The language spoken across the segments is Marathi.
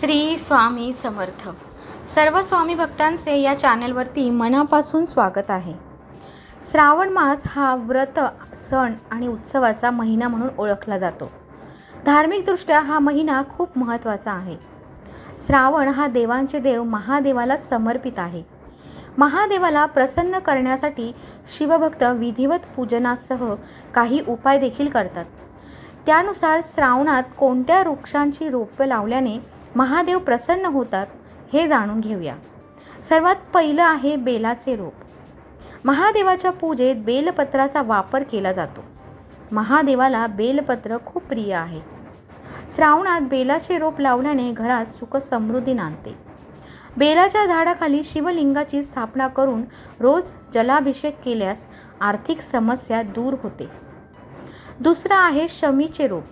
श्री स्वामी समर्थ. सर्व स्वामी भक्तांचे या चॅनलवरती मनापासून स्वागत आहे. श्रावण मास हा व्रत सण आणि उत्सवाचा महिना म्हणून ओळखला जातो. धार्मिकदृष्ट्या हा महिना खूप महत्त्वाचा आहे. श्रावण हा देवांचे देव महादेवाला समर्पित आहे. महादेवाला प्रसन्न करण्यासाठी शिवभक्त विधिवत पूजनासह काही उपाय देखील करतात. त्यानुसार श्रावणात कोणत्या वृक्षांची रोपं लावल्याने महादेव प्रसन्न होतात हे जाणून घेऊया. सर्वात पहिलं आहे बेलाचे रोप. महादेवाच्या पूजेत बेलपत्राचा वापर केला जातो. महादेवाला बेलपत्र खूप प्रिय आहे. श्रावणात बेलाचे रोप लावल्याने घरात सुख समृद्धी नांदते. बेलाच्या झाडाखाली शिवलिंगाची स्थापना करून रोज जलाभिषेक केल्यास आर्थिक समस्या दूर होते. दुसरं आहे शमीचे रोप.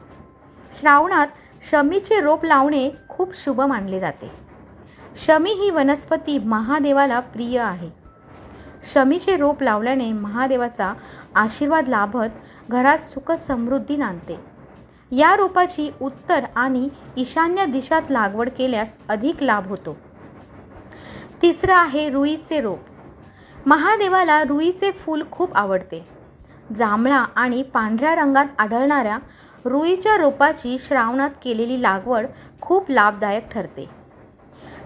श्रावणात शमीचे रोप लावणे खूप शुभ मानले जाते. शमी ही वनस्पती महादेवाला प्रिय आहे. शमीचे रोप लावल्याने महादेवाचा आशीर्वाद लाभत घरात सुख समृद्धी नांदते. या रोपाची उत्तर आणि ईशान्य दिशात लागवड केल्यास अधिक लाभ होतो. तिसरं आहे रुईचे रोप. महादेवाला रुईचे फूल खूप आवडते. जांभळा आणि पांढऱ्या रंगात आढळणाऱ्या रुईच्या रोपाची श्रावणात केलेली लागवड खूप लाभदायक ठरते.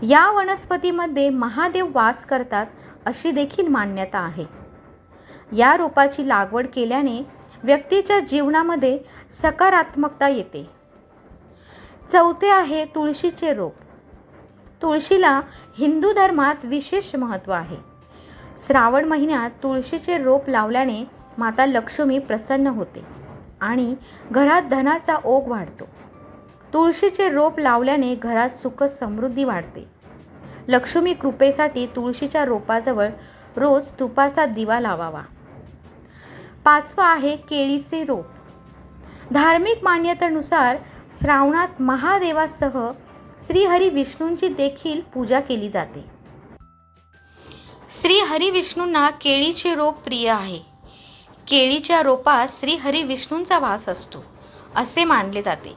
या वनस्पतीमध्ये महादेव वास करतात अशी देखील मान्यता आहे. या रोपाची लागवड केल्याने व्यक्तीच्या जीवनामध्ये सकारात्मकता येते. चौथे आहे तुळशीचे रोप. तुळशीला हिंदू धर्मात विशेष महत्त्व आहे. श्रावण महिन्यात तुळशीचे रोप लावल्याने माता लक्ष्मी प्रसन्न होते. आणि घरात धनाचा ओघ वाढतो. तुळशीचे रोप लावल्याने घरात सुख समृद्धी वाढते. लक्ष्मी कृपेसाठी तुळशीच्या रोपाजवळ रोज तुपाचा दिवा लावावा. पाचवा आहे केळीचे रोप. धार्मिक मान्यतेनुसार श्रावणात महादेवासह श्रीहरी विष्णूंची देखील पूजा केली जाते. श्री हरी विष्णूंना केळीचे रोप प्रिय आहे. केळीच्या रोपात श्रीहरी विष्णूंचा वास असतो असे मानले जाते.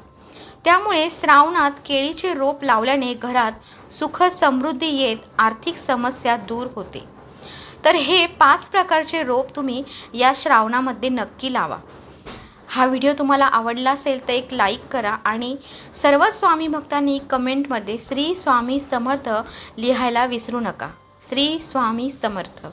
त्यामुळे श्रावणात केळीचे रोप लावल्याने घरात सुख समृद्धी येत आर्थिक समस्या दूर होते. तर हे पाच प्रकारचे रोप तुम्ही या श्रावणामध्ये नक्की लावा. हा व्हिडिओ तुम्हाला आवडला असेल तर एक लाईक करा आणि सर्व स्वामी भक्तांनी कमेंटमध्ये श्री स्वामी समर्थ लिहायला विसरू नका. श्री स्वामी समर्थ.